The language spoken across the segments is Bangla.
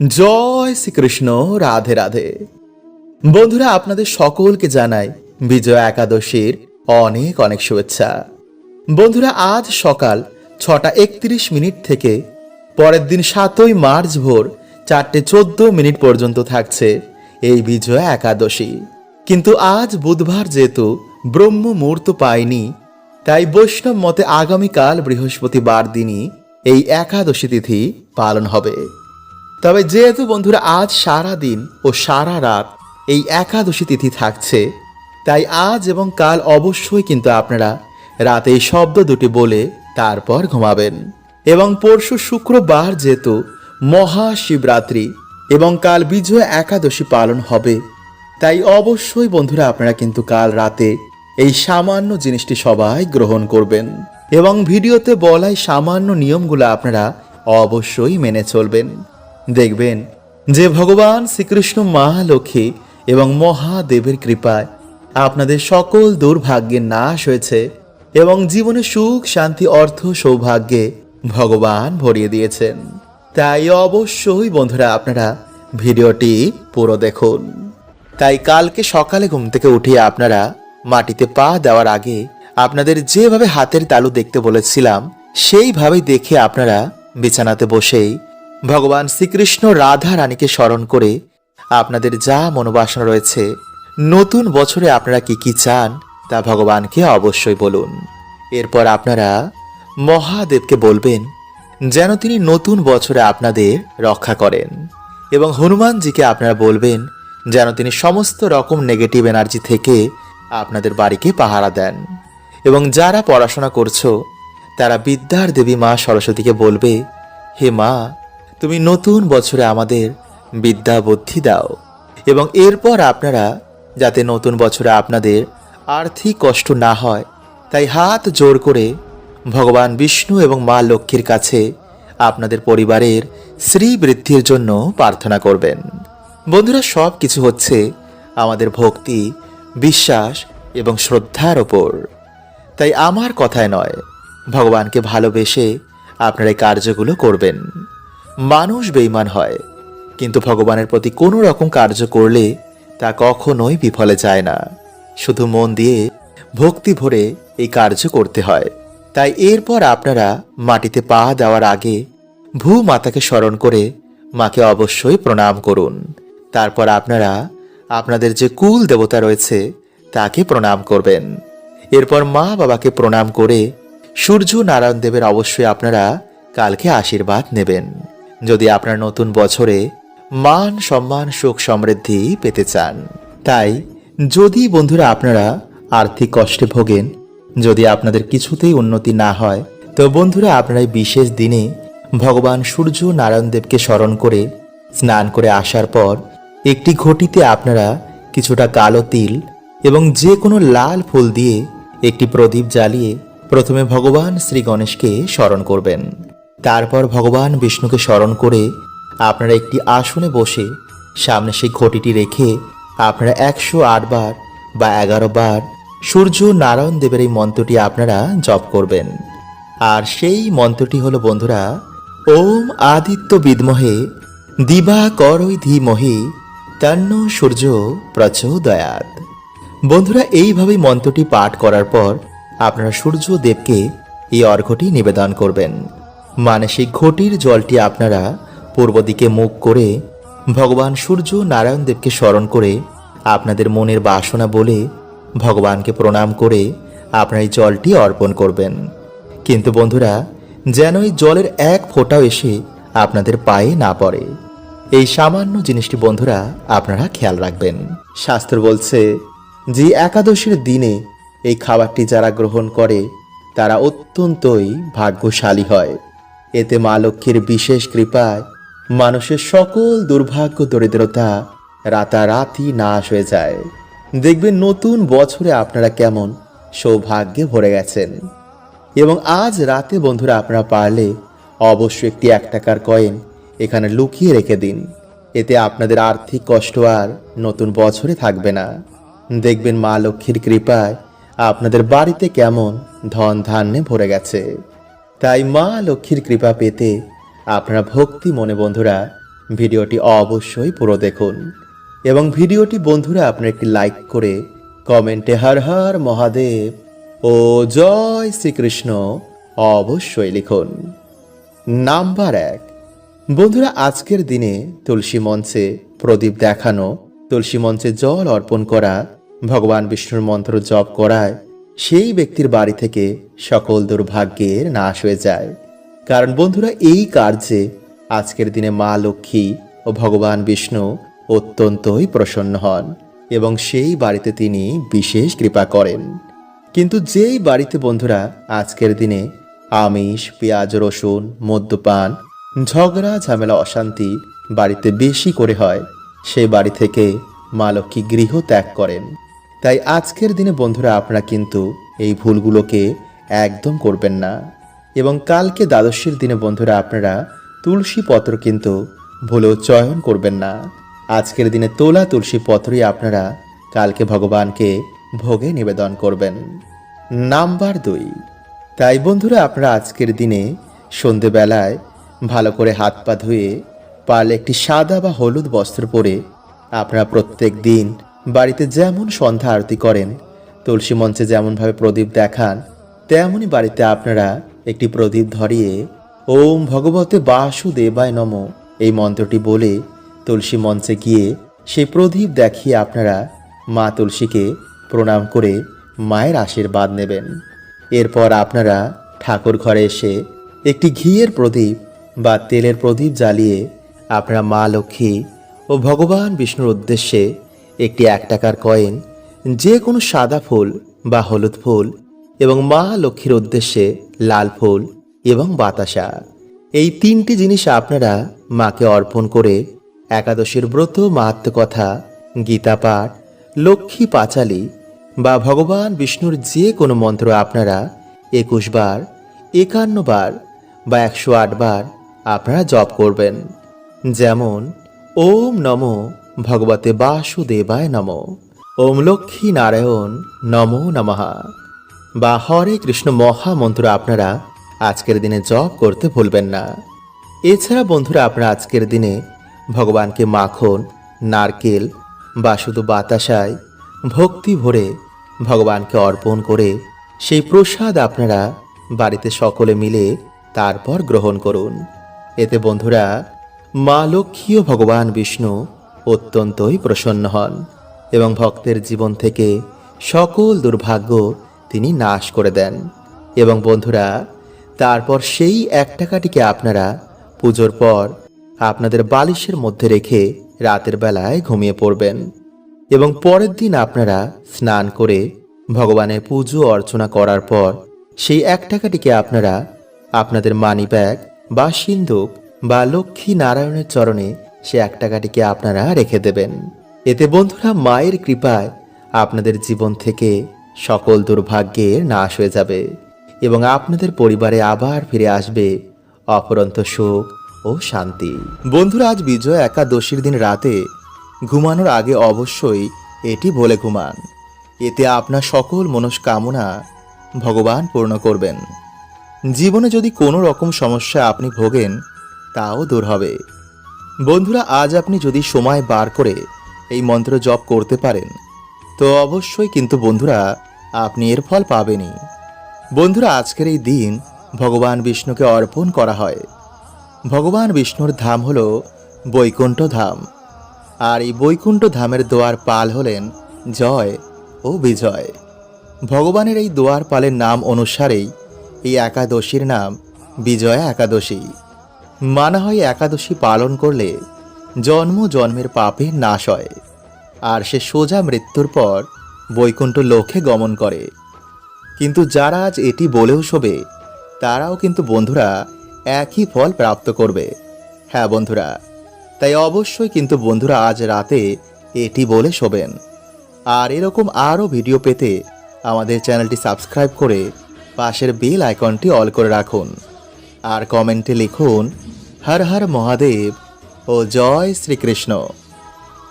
জয় শ্রীকৃষ্ণ, রাধে রাধে। বন্ধুরা, আপনাদের সকলকে জানাই বিজয় একাদশীর অনেক অনেক শুভেচ্ছা। বন্ধুরা, আজ সকাল ছটা একত্রিশ মিনিট থেকে পরের দিন সাতই মার্চ ভোর চারটে চোদ্দ মিনিট পর্যন্ত থাকছে এই বিজয় একাদশী। কিন্তু আজ বুধবার যেহেতু ব্রহ্ম মুহূর্ত পায়নি তাই বৈষ্ণব মতে আগামীকাল বৃহস্পতিবার দিনই এই একাদশী তিথি পালন হবে। তবে যেহেতু বন্ধুরা আজ সারা দিন ও সারা রাত এই একাদশী তিথি থাকছে, তাই আজ এবং কাল অবশ্যই কিন্তু আপনারা রাতে এই শব্দ দুটি বলে তারপর ঘুমাবেন। এবং পরশু শুক্রবার যেহেতু মহাশিবরাত্রি এবং কাল বিজয় একাদশী পালন হবে, তাই অবশ্যই বন্ধুরা আপনারা কিন্তু কাল রাতে এই সামান্য জিনিসটি সবাই গ্রহণ করবেন এবং ভিডিওতে বলাই সামান্য নিয়মগুলো আপনারা অবশ্যই মেনে চলবেন। দেখবেন যে ভগবান শ্রীকৃষ্ণ মহালক্ষ্মী এবং মহাদেবের কৃপায় আপনাদের সকল দুর্ভাগ্যের নাশ হয়েছে এবং জীবনে সুখ, শান্তি, অর্থ, সৌভাগ্যে ভগবান ভরিয়ে দিয়েছেন। তাই অবশ্যই বন্ধুরা আপনারা ভিডিওটি পুরো দেখুন। তাই কালকে সকালে ঘুম থেকে উঠে আপনারা মাটিতে পা দেওয়ার আগে আপনাদের যেভাবে হাতের তালু দেখতে বলেছিলাম, সেইভাবেই দেখে আপনারা বিছানাতে বসেই ভগবান শ্রীকৃষ্ণ রাধা রানীকে স্মরণ করে আপনাদের যা মনোবাসনা রয়েছে, নতুন বছরে আপনারা কি কি চান, তা ভগবানকে অবশ্যই বলুন। এরপর আপনারা মহাদেবকে বলবেন, যেন তিনি নতুন বছরে আপনাদের রক্ষা করেন। এবং হনুমানজিকে আপনারা বলবেন, যেন তিনি সমস্ত রকম নেগেটিভ এনার্জি থেকে আপনাদের বাড়িকে পাহারা দেন। এবং যারা পড়াশোনা করছ, তারা বিদ্যার দেবী মা সরস্বতীকে বলবে, হে মা তুমি নতুন বছরে আমাদের বিদ্যা বুদ্ধি দাও এবং এরপর আপনারা যাতে নতুন বছরে আপনাদের আর্থিক কষ্ট না হয়, তাই হাত জোর করে ভগবান বিষ্ণু এবং মা লক্ষ্মীর কাছে আপনাদের পরিবারের শ্রী বৃদ্ধির জন্য প্রার্থনা করবেন। বন্ধুরা, সব কিছু হচ্ছে আমাদের ভক্তি, বিশ্বাস এবং শ্রদ্ধার ওপর। তাই আমার কথায় নয়, ভগবানকে ভালোবেসে আপনারা এই কার্যগুলো করবেন। মানুষ বেইমান হয়। কিন্তু ভগবানের প্রতি কোনো রকম কার্য করলে তা কখনোই বিফলে যায় না। শুধু মন দিয়ে ভক্তি ভরে এই কার্য করতে হয়। তাই এরপর আপনারা মাটিতে পা দেওয়ার আগে ভূ মাতাকে স্মরণ করে মাকে অবশ্যই প্রণাম করুন। তারপর আপনারা আপনাদের যে কুল দেবতা রয়েছে, তাকে প্রণাম করবেন। এরপর মা বাবাকে প্রণাম করে সূর্য নারায়ণ দেবের অবশ্যই আপনারা কালকে আশীর্বাদ নেবেন। যদি আপনার নতুন বছরে মান, সম্মান, সুখ সমৃদ্ধি পেতে চান। তাই যদি বন্ধুরা আপনারা আর্থিক কষ্টে ভোগেন, যদি আপনাদের কিছুতেই উন্নতি না হয়, তো বন্ধুরা আপনারা বিশেষ দিনে ভগবান সূর্য নারায়ণ দেবকে স্মরণ করে, স্নান করে আসার পর একটি ঘটিতে আপনারা কিছুটা কালো তিল এবং যে কোনো লাল ফুল দিয়ে একটি প্রদীপ জ্বালিয়ে প্রথমে ভগবান শ্রী গণেশকে স্মরণ করবেন। তারপর ভগবান বিষ্ণুকে স্মরণ করে আপনারা একটি আসনে বসে সামনে সেই ঘটিটি রেখে আপনারা একশো বার বা এগারো বার সূর্য নারায়ণ দেবের এই মন্ত্রটি আপনারা জপ করবেন। আর সেই মন্ত্রটি হলো, বন্ধুরা, ওম আদিত্য বিদমহে, দিবা করই ধীমহি, তন্ন সূর্য প্রচোদয়াত বন্ধুরা এইভাবেই মন্ত্রটি পাঠ করার পর আপনারা সূর্য দেবকে এই অর্ঘ্যটি নিবেদন করবেন। মানে সেই ঘটির জলটি আপনারা পূর্ব দিকে মুখ করে ভগবান সূর্য নারায়ণ দেবকে স্মরণ করে আপনাদের মনের বাসনা বলে ভগবানকে প্রণাম করে আপনারা এই জলটি অর্পণ করবেন। কিন্তু বন্ধুরা, যেন এই জলের এক ফোঁটাও এসে আপনাদের পায়ে না পড়ে। এই সামান্য জিনিসটি বন্ধুরা আপনারা খেয়াল রাখবেন। শাস্ত্র বলছে, যে একাদশীর দিনে এই খাবারটি যারা গ্রহণ করে, তারা অত্যন্তই ভাগ্যশালী হয়। এতে মা লক্ষ্মীর বিশেষ কৃপায় মানুষের সকল দুর্ভাগ্য, দরিদ্রতা রাতারাতি নাশ হয়ে যায়। দেখবেন নতুন বছরে আপনারা কেমন সৌভাগ্যে ভরে গেছেন। এবং আজ রাতে বন্ধুরা আপনারা পারলে অবশ্যই একটি এক টাকার কয়েন এখানে লুকিয়ে রেখে দিন। এতে আপনাদের আর্থিক কষ্ট আর নতুন বছরে থাকবে না। দেখবেন মা লক্ষ্মীর কৃপায় আপনাদের বাড়িতে কেমন ধন ধান্যে ভরে গেছে। তাই মা লক্ষ্মীর কৃপা পেতে আপনারা ভক্তি মনে বন্ধুরা, ভিডিওটি অবশ্যই পুরো দেখুন এবং ভিডিওটি বন্ধুরা আপনার একটি লাইক করে কমেন্টে হর হর মহাদেব ও জয় শ্রীকৃষ্ণ অবশ্যই লিখুন। নাম্বার এক। বন্ধুরা, আজকের দিনে তুলসী মঞ্চে প্রদীপ দেখানো, তুলসী মঞ্চে জল অর্পণ করা, ভগবান বিষ্ণুর মন্ত্র জপ করায় সেই ব্যক্তির বাড়ি থেকে সকল দুর্ভাগ্যের নাশ হয়ে যায়। কারণ বন্ধুরা, এই কার্যে আজকের দিনে মা লক্ষ্মী ও ভগবান বিষ্ণু অত্যন্তই প্রসন্ন হন এবং সেই বাড়িতে তিনি বিশেষ কৃপা করেন। কিন্তু যেই বাড়িতে বন্ধুরা, আজকের দিনে আমিষ, পেঁয়াজ, রসুন, মদ্যপান, ঝগড়া, ঝামেলা, অশান্তি বাড়িতে বেশি করে হয় সেই বাড়ি থেকে মা লক্ষ্মী গৃহ ত্যাগ করেন। তাই আজকের দিনে বন্ধুরা আপনারা কিন্তু এই ভুলগুলোকে একদম করবেন না। এবং কালকে দ্বাদশীর দিনে বন্ধুরা আপনারা তুলসী পত্র কিন্তু ভুলেও চয়ন করবেন না। আজকের দিনে তোলা তুলসী পত্রই আপনারা কালকে ভগবানকে ভোগে নিবেদন করবেন। নাম্বার দুই। তাই বন্ধুরা আপনারা আজকের দিনে সন্ধেবেলায় ভালো করে হাত পা ধুয়ে পারলে একটি সাদা বা হলুদ বস্ত্র পরে আপনারা প্রত্যেক দিন বাড়িতে যেমন সন্ধ্যা আরতি করেন, তুলসী মঞ্চে যেমনভাবে প্রদীপ দেখান, তেমনই বাড়িতে আপনারা একটি প্রদীপ ধরিয়ে, ওম ভগবতে বাসুদেবায় নম, এই মন্ত্রটি বলে তুলসী মঞ্চে গিয়ে সেই প্রদীপ দেখিয়ে আপনারা মা তুলসীকে প্রণাম করে মায়ের আশীর্বাদ নেবেন। এরপর আপনারা ঠাকুর ঘরে এসে একটি ঘিয়ের প্রদীপ বা তেলের প্রদীপ জ্বালিয়ে আপনারা মা লক্ষ্মী ও ভগবান বিষ্ণুর উদ্দেশ্যে একটি এক টাকার কয়েন, যে কোনো সাদা ফুল বা হলুদ ফুল এবং মা লক্ষ্মীর উদ্দেশ্যে লাল ফুল এবং বাতাসা। এই তিনটি জিনিস আপনারা মাকে অর্পণ করে একাদশীর ব্রত মাহাত্ম কথা গীতা পাঠ, লক্ষ্মী পাঁচালী বা ভগবান বিষ্ণুর যে কোনো মন্ত্র আপনারা একুশ বার, একান্ন বার বা একশো আট বার আপনারা জপ করবেন। যেমন, ওম নম ভগবতে বাসুদেবায় নম। ওম লক্ষ্মী নারায়ণ নমো নমঃ। বা হরে কৃষ্ণ মহামন্ত্র আপনারা আজকের দিনে জপ করতে ভুলবেন না। এছাড়া বন্ধুরা, আপনারা আজকের দিনে ভগবানকে মাখন, নারকেল বা শুধু বাতাসায় ভক্তি ভরে ভগবানকে অর্পণ করে সেই প্রসাদ আপনারা বাড়িতে সকলে মিলে তারপর গ্রহণ করুন। এতে বন্ধুরা, মা লক্ষ্মী ও ভগবান বিষ্ণু অত্যন্তই প্রসন্ন হন এবং ভক্তের জীবন থেকে সকল দুর্ভাগ্য তিনি নাশ করে দেন। এবং বন্ধুরা, তারপর সেই এক টাকাটিকে আপনারা পুজোর পর আপনাদের বালিশের মধ্যে রেখে রাতের বেলায় ঘুমিয়ে পড়বেন এবং পরের দিন আপনারা স্নান করে ভগবানের পুজো অর্চনা করার পর সেই এক টাকাটিকে আপনারা আপনাদের মানি ব্যাগ বা সিন্ধুক বা লক্ষ্মী নারায়ণের চরণে সে এক টাকাটিকে আপনারা রেখে দেবেন। এতে বন্ধুরা মায়ের কৃপায় আপনাদের জীবন থেকে সকল দুর্ভাগ্যের নাশ হয়ে যাবে এবং আপনাদের পরিবারে আবার ফিরে আসবে অপরন্ত সুখ ও শান্তি। বন্ধুরা, আজ বিজয় একাদশীর দিন রাতে ঘুমানোর আগে অবশ্যই এটি বলে ঘুমান। এতে আপনার সকল মনস্কামনা ভগবান পূর্ণ করবেন। জীবনে যদি কোনো রকম সমস্যা আপনি ভোগেন, তাও দূর হবে। বন্ধুরা, আজ আপনি যদি সময় বার করে এই মন্ত্র জপ করতে পারেন, তো অবশ্যই কিন্তু বন্ধুরা আপনি এর ফল পাবেনই। বন্ধুরা, আজকের এই দিন ভগবান বিষ্ণুকে অর্পণ করা হয়। ভগবান বিষ্ণুর ধাম হল বৈকুণ্ঠ ধাম। আর এই বৈকুণ্ঠ ধামের দোয়ার পাল হলেন জয় ও বিজয়। ভগবানের এই দোয়ার পালের নাম অনুসারেই এই একাদশীর নাম বিজয়া একাদশী। মানা হয় একাদশী পালন করলে জন্ম জন্মের পাপে নাশ হয়, আর সে সোজা মৃত্যুর পর বৈকুণ্ঠ লোকে গমন করে। কিন্তু যারা আজ এটি বলেও শোবে, তারাও কিন্তু বন্ধুরা একই ফল প্রাপ্ত করবে। হ্যাঁ বন্ধুরা, তাই অবশ্যই কিন্তু বন্ধুরা আজ রাতে এটি বলে শোবেন। আর এরকম আরও ভিডিও পেতে আমাদের চ্যানেলটি সাবস্ক্রাইব করে পাশের বেল আইকনটি অল করে রাখুন। আর কমেন্টে লিখুন হর হর মহাদেব ও জয় শ্রীকৃষ্ণ।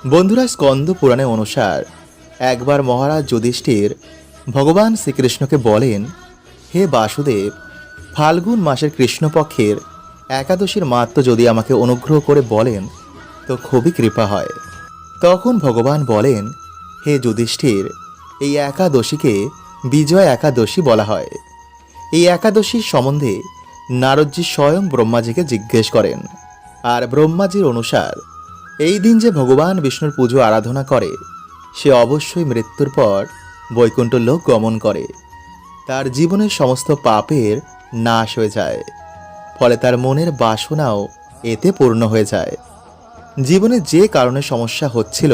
বন্ধুরা, স্কন্দ পুরাণে অনুসার একবার মহারাজ যুধিষ্ঠির ভগবান শ্রীকৃষ্ণকে বলেন, হে বাসুদেব, ফাল্গুন মাসের কৃষ্ণপক্ষের একাদশীর মাত্র যদি আমাকে অনুগ্রহ করে বলেন, তো খুবই কৃপা হয়। তখন ভগবান বলেন, হে যুধিষ্ঠির, এই একাদশীকে বিজয় একাদশী বলা হয়। এই একাদশীর সম্বন্ধে নারদজি স্বয়ং ব্রহ্মাজিকে জিজ্ঞেস করেন, আর ব্রহ্মাজির অনুসার, এই দিন যে ভগবান বিষ্ণুর পুজো আরাধনা করে, সে অবশ্যই মৃত্যুর পর বৈকুণ্ঠ লোক গমন করে। তার জীবনের সমস্ত পাপের নাশ হয়ে যায়, ফলে তার মনের বাসনাও এতে পূর্ণ হয়ে যায়। জীবনে যে কারণে সমস্যা হচ্ছিল,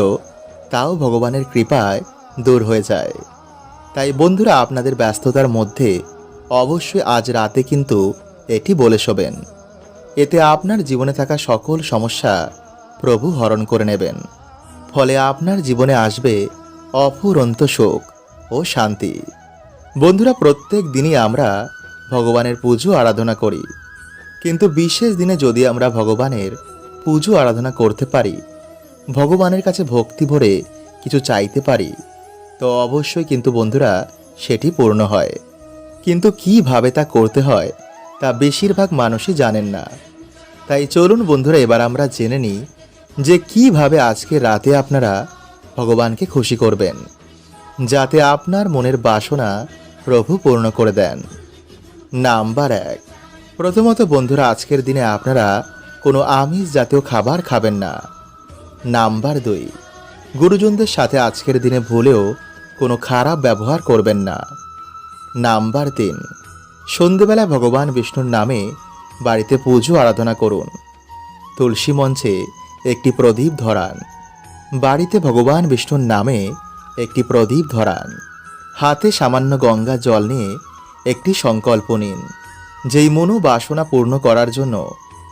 তাও ভগবানের কৃপায় দূর হয়ে যায়। তাই বন্ধুরা, আপনাদের ব্যস্ততার মধ্যে অবশ্যই আজ রাতে কিন্তু এটি বলে শোবেন, এতে আপনার জীবনে থাকা সকল সমস্যা প্রভু হরণ করে নেবেন। ফলে আপনার জীবনে আসবে অফুরন্ত সুখ ও শান্তি। বন্ধুরা, প্রত্যেক দিনই আমরা ভগবানের পুজো আরাধনা করি। কিন্তু বিশেষ দিনে যদি আমরা ভগবানের পুজো আরাধনা করতে পারি, ভগবানের কাছে ভক্তি ভরে কিছু চাইতে পারি, তো অবশ্যই কিন্তু বন্ধুরা সেটি পূর্ণ হয়। কিন্তু কীভাবে তা করতে হয় তা বেশিরভাগ মানুষই জানেন না। তাই চলুন বন্ধুরা, এবার আমরা জেনে নিই যে কীভাবে আজকে রাতে আপনারা ভগবানকে খুশি করবেন, যাতে আপনার মনের বাসনা প্রভু পূর্ণ করে দেন। নাম্বার এক, প্রথমত বন্ধুরা, আজকের দিনে আপনারা কোনো আমিষ জাতীয় খাবার খাবেন না। নাম্বার দুই, গুরুজনদের সাথে আজকের দিনে ভুলেও কোনো খারাপ ব্যবহার করবেন না। নাম্বার তিন সন্ধেবেলা ভগবান বিষ্ণুর নামে বাড়িতে পুজো আরাধনা করুন। তুলসী মঞ্চে একটি প্রদীপ ধরান। বাড়িতে ভগবান বিষ্ণুর নামে একটি প্রদীপ ধরান। হাতে সামান্য গঙ্গা জল নিয়ে একটি সংকল্প নিন। যেই মনো বাসনা পূর্ণ করার জন্য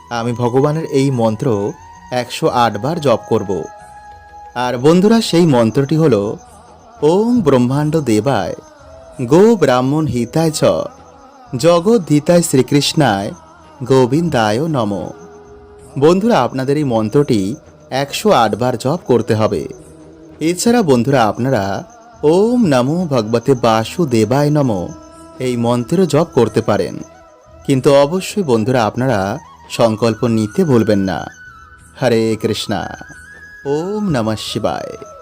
আমি ভগবানের এই মন্ত্র একশো বার জপ করব। আর বন্ধুরা, সেই মন্ত্রটি হল, ওম ব্রহ্মাণ্ড দেবায় গো ব্রাহ্মণ হিতায় চ। জগদ্ধিতায় শ্রীকৃষ্ণায় গোবিন্দায় নম। বন্ধুরা, আপনাদের এই মন্ত্রটি একশো আটবার জপ করতে হবে। এছাড়া বন্ধুরা, আপনারা ওম নমো ভগবতে বাসুদেবায় নম এই মন্ত্রের জপ করতে পারেন। কিন্তু অবশ্যই বন্ধুরা, আপনারা সংকল্প নিতে ভুলবেন না। হরে কৃষ্ণা, ওম নমঃ শিবায়।